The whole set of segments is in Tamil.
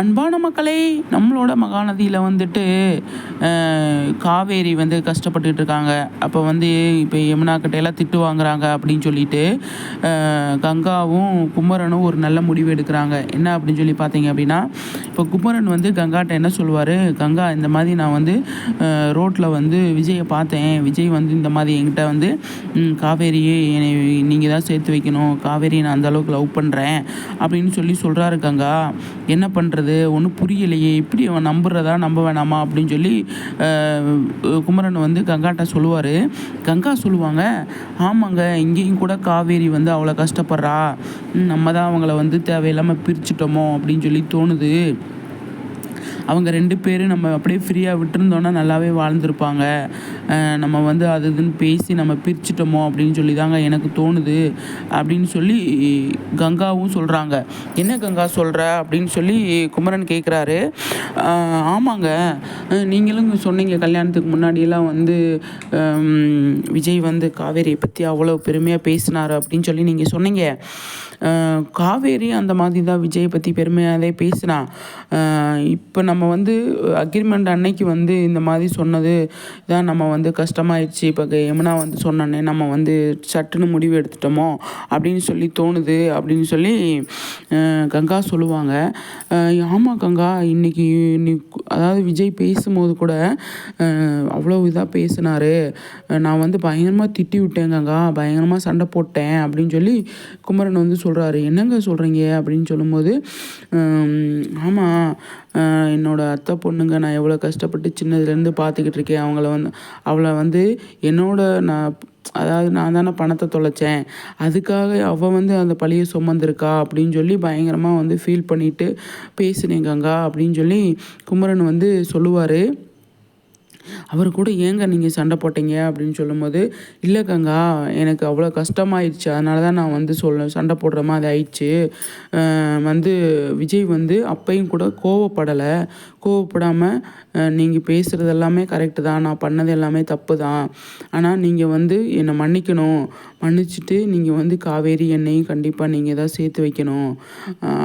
அன்பான மக்களே நம்மளோட மகாநதியில் வந்துட்டு காவேரி வந்து கஷ்டப்பட்டுட்டு இருக்காங்க. அப்போ வந்து இப்போ யமுனா கிட்டையெல்லாம் திட்டு வாங்குறாங்க அப்படின்னு சொல்லிட்டு கங்காவும் குமரனும் ஒரு நல்ல முடிவு எடுக்கிறாங்க. என்ன அப்படின்னு சொல்லி பார்த்தீங்க அப்படின்னா இப்போ குமரன் வந்து கங்காட்ட என்ன சொல்லுவார்? கங்கா இந்த மாதிரி நான் வந்து ரோட்டில் வந்து விஜயை பார்த்தேன். விஜய் வந்து இந்த மாதிரி என்கிட்ட வந்து காவேரியே என்னை நீங்கள் தான் சேர்த்து வைக்கணும். காவேரி நான் அந்தளவுக்கு லவ் பண்ணுறேன் அப்படின்னு சொல்லி சொல்கிறாரு கங்கா. என்ன பண்ணுறது பண்ணுறது ஒன்றும் புரியலையே இப்படி அவன் நம்புறதா நம்ப வேணாமா அப்படின்னு சொல்லி குமரன் வந்து கங்காட்ட சொல்லுவார். கங்கா சொல்லுவாங்க ஆமாங்க இங்கேயும் கூட காவேரி வந்து அவ்வளோ கஷ்டப்படுறா. நம்ம தான் அவங்கள வந்து தேவையில்லாமல் பிரிச்சுட்டோமோ அப்படின்னு சொல்லி தோணுது. அவங்க ரெண்டு பேரும் நம்ம அப்படியே ஃப்ரீயாக விட்டுருந்தோன்னா நல்லாவே வாழ்ந்துருப்பாங்க. நம்ம வந்து அது இதுன்னு பேசி நம்ம பிரிச்சுட்டோமோ அப்படின்னு சொல்லி தாங்க எனக்கு தோணுது. அப்படின்னு சொல்லி கங்காவும் சொல்கிறாங்க என்ன கங்கா சொல்கிற அப்படின்னு சொல்லி குமரன் கேட்குறாரு ஆமாங்க. நீங்களும் சொன்னீங்க கல்யாணத்துக்கு முன்னாடியெல்லாம் வந்து விஜய் வந்து காவேரியை பற்றி அவ்வளோ பெருமையாக பேசினார் அப்படின்னு சொல்லி நீங்கள் சொன்னீங்க. காவேரி அந்த மாதிரி தான் விஜயை பற்றி பெருமையாகவே பேசினா. இப்போ நம்ம வந்து அக்ரிமெண்ட் அன்னைக்கு வந்து இந்த மாதிரி சொன்னது தான் நம்ம வந்து கஷ்டமாயிடுச்சு இப்போ யமுனா வந்து சொன்னோன்னே நம்ம வந்து சட்டுன்னு முடிவு எடுத்துட்டோமோ அப்படின்னு சொல்லி தோணுது அப்படின்னு சொல்லி கங்கா சொல்லுவாங்க. ஆமாம் கங்கா இன்னைக்கு அதாவது விஜய் பேசும்போது கூட அவ்வளோ இதாக பேசினார். நான் வந்து பயங்கரமாக திட்டி விட்டேன் கங்கா பயங்கரமாக சண்டை போட்டேன் அப்படின்னு சொல்லி குமரன் வந்து சொல்கிறாரு என்னங்க சொல்கிறீங்க அப்படின்னு சொல்லும்போது ஆமாம் என்னோடய அத்தை பொண்ணுங்க நான் எவ்வளோ கஷ்டப்பட்டு சின்னதுலேருந்து பார்த்துக்கிட்டு இருக்கேன். அவங்கள வந்து அவளை வந்து என்னோட நான் அதாவது நான் தானே பணத்தை தொலைச்சேன். அதுக்காக அவள் வந்து அந்த பழியை சுமந்திருக்கா? அப்படின்னு சொல்லி பயங்கரமாக வந்து ஃபீல் பண்ணிவிட்டு பேசுனேங்கங்கா அப்படின்னு சொல்லி குமரன் வந்து சொல்லுவார். அவர் கூட ஏங்க நீங்கள் சண்டை போட்டீங்க அப்படின்னு சொல்லும்போது இல்லை கங்கா எனக்கு அவ்வளோ கஷ்டமாயிடுச்சு. அதனால தான் நான் வந்து சொல்ல சண்டை போடுற மாதிரி ஆயிடுச்சு. வந்து விஜய் வந்து அப்பையும் கூட கோவப்படலை. கோவப்படாமல் நீங்கள் பேசுகிறது எல்லாமே கரெக்டு தான். நான் பண்ணது எல்லாமே தப்பு தான். ஆனால் நீங்கள் வந்து என்னை மன்னிக்கணும். மன்னிச்சுட்டு நீங்கள் வந்து காவேரி எண்ணெயும் கண்டிப்பாக நீங்கள் எதாவது சேர்த்து வைக்கணும்.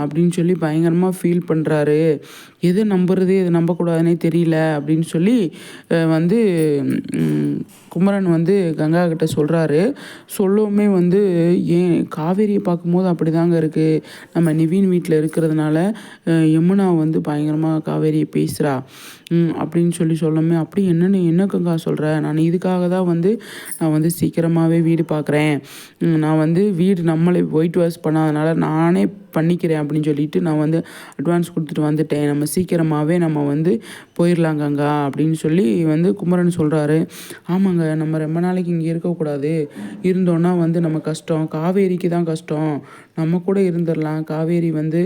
அப்படின்னு சொல்லி பயங்கரமாக ஃபீல் பண்ணுறாரு எது நம்புறது எது நம்பக்கூடாதுன்னே தெரியல அப்படின்னு சொல்லி வந்து குமரன் வந்து கங்கா கிட்ட சொல்கிறாரு சொல்லவுமே வந்து ஏன் காவேரியை பார்க்கும்போது அப்படி தாங்க இருக்குது நம்ம நிவீன் வீட்டில் இருக்கிறதுனால யமுனா வந்து பயங்கரமாக காவேரியை பேசுகிறா அப்படின்னு சொல்லி சொல்லமே அப்படி என்னென்னு என்னக்கங்கா சொல்கிற நான் இதுக்காக தான் வந்து நான் வந்து சீக்கிரமாகவே வீடு பார்க்குறேன் நான் வந்து வீடு நம்மளே ஒயிட் வாஷ் பண்ணாதனால நானே பண்ணிக்கிறேன் அப்படின்னு சொல்லிட்டு நான் வந்து அட்வான்ஸ் கொடுத்துட்டு வந்துட்டேன். நம்ம சீக்கிரமாகவே நம்ம வந்து போயிடலாங்கங்கா அப்படின்னு சொல்லி வந்து குமரன் சொல்கிறாரு ஆமாங்க நம்ம ரொம்ப நாளைக்கு இங்கே இருக்கக்கூடாது. இருந்தோன்னா வந்து நம்ம கஷ்டம். காவேரிக்கு தான் கஷ்டம். நம்ம கூட இருந்துடலாம் காவேரி வந்து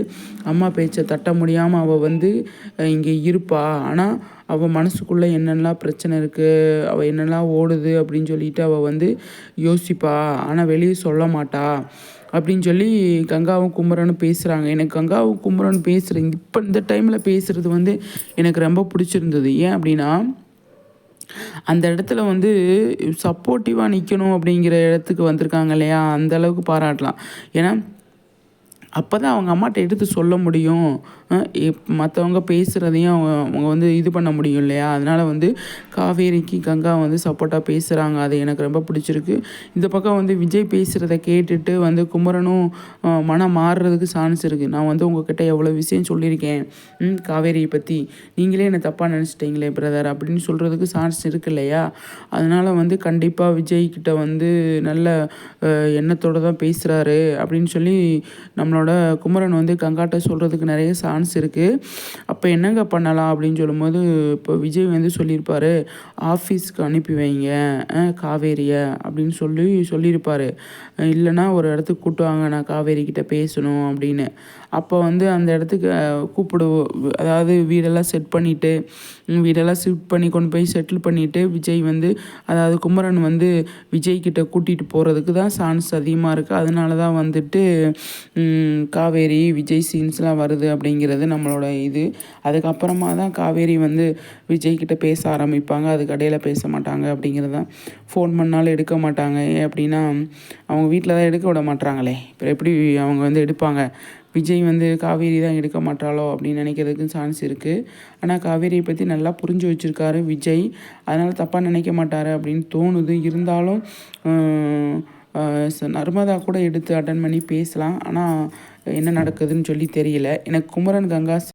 அம்மா பேச்சை தட்ட முடியாமல் அவள் வந்து இங்கே இருப்பா. ஆனால் அவள் மனசுக்குள்ளே என்னென்னலாம் பிரச்சனை இருக்குது அவள் என்னெல்லாம் ஓடுது அப்படின்னு சொல்லிட்டு அவள் வந்து யோசிப்பா. ஆனால் வெளியே சொல்ல மாட்டா. அப்படின்னு சொல்லி கங்காவும் குமரனும் பேசுகிறாங்க எனக்கு கங்காவும் குமரன் பேசுகிறேன் இப்போ இந்த டைமில் பேசுகிறது வந்து எனக்கு ரொம்ப பிடிச்சிருந்தது. ஏன் அப்படின்னா அந்த இடத்துல வந்து சப்போர்ட்டிவாக நிற்கணும் அப்படிங்கிற இடத்துக்கு வந்திருக்காங்க இல்லையா? அந்த அளவுக்கு பாராட்டலாம். ஏன்னா அப்போ தான் அவங்க அம்மாட்ட எடுத்து சொல்ல முடியும். மற்றவங்க பேசுகிறதையும் அவங்க அவங்க வந்து இது பண்ண முடியும் இல்லையா? அதனால் வந்து காவேரிக்கு கங்கா வந்து சப்போர்ட்டாக பேசுகிறாங்க அது எனக்கு ரொம்ப பிடிச்சிருக்கு. இந்த பக்கம் வந்து விஜய் பேசுகிறத கேட்டுட்டு வந்து குமரனும் மனம் மாறுறதுக்கு சான்ஸ் இருக்குது நான் வந்து உங்ககிட்ட எவ்வளோ விஷயம் சொல்லியிருக்கேன். காவேரியை பற்றி நீங்களே என்னை தப்பாக நினச்சிட்டிங்களே பிரதர் அப்படின்னு சொல்கிறதுக்கு சான்ஸ் இருக்கு இல்லையா? அதனால் வந்து கண்டிப்பாக விஜய்கிட்ட வந்து நல்ல எண்ணத்தோடு தான் பேசுகிறாரு அப்படின்னு சொல்லி நம்மளோட குமரன் வந்து கங்காட்ட சொல்கிறதுக்கு நிறைய சான்ஸ் சான்ஸ் இருக்குது அப்போ என்னங்க பண்ணலாம் அப்படின்னு சொல்லும்போது இப்போ விஜய் வந்து சொல்லியிருப்பார் ஆஃபீஸ்க்கு அனுப்பி வைங்க காவேரியை அப்படின்னு சொல்லி சொல்லியிருப்பார். இல்லைனா ஒரு இடத்துக்கு கூட்டுவாங்க நான் காவேரி கிட்டே பேசணும் அப்படின்னு. அப்போ வந்து அந்த இடத்துக்கு கூப்பிடுவோம் அதாவது வீடெல்லாம் செட் பண்ணிவிட்டு வீடெல்லாம் ஷிஃப்ட் பண்ணி கொண்டு போய் செட்டில் பண்ணிவிட்டு விஜய் வந்து அதாவது குமரன் வந்து விஜய் கிட்ட கூட்டிகிட்டு போகிறதுக்கு தான் சான்ஸ் அதிகமாக இருக்குது அதனால தான் வந்துட்டு காவேரி விஜய் சீன்ஸ்லாம் வருது அப்படிங்கிறது நம்மளோட இது. அதுக்கப்புறமா தான் காவேரி வந்து விஜய்கிட்ட பேச ஆரம்பிப்பாங்க. அதுக்கு இடையில் பேச மாட்டாங்க அப்படிங்கிறது தான் ஃபோன் பண்ணாலும் எடுக்க மாட்டாங்க. ஏன் அப்படின்னா அவங்க வீட்டில் தான் எடுக்க விட மாட்டாங்களே இப்போ எப்படி அவங்க வந்து எடுப்பாங்க? விஜய் வந்து காவேரி தான் எடுக்க மாட்டாளோ அப்படின்னு நினைக்கிறதுக்கு சான்ஸ் இருக்குது ஆனால் காவேரியை பற்றி நல்லா புரிஞ்சு வச்சுருக்காரு விஜய். அதனால் தப்பாக நினைக்க மாட்டார் அப்படின்னு தோணுது. இருந்தாலும் நர்மதா கூட எடுத்து அட்டன் பண்ணி பேசலாம். ஆனால் என்ன நடக்குதுன்னு சொல்லி தெரியல. எனக்கு குமரன் கங்கா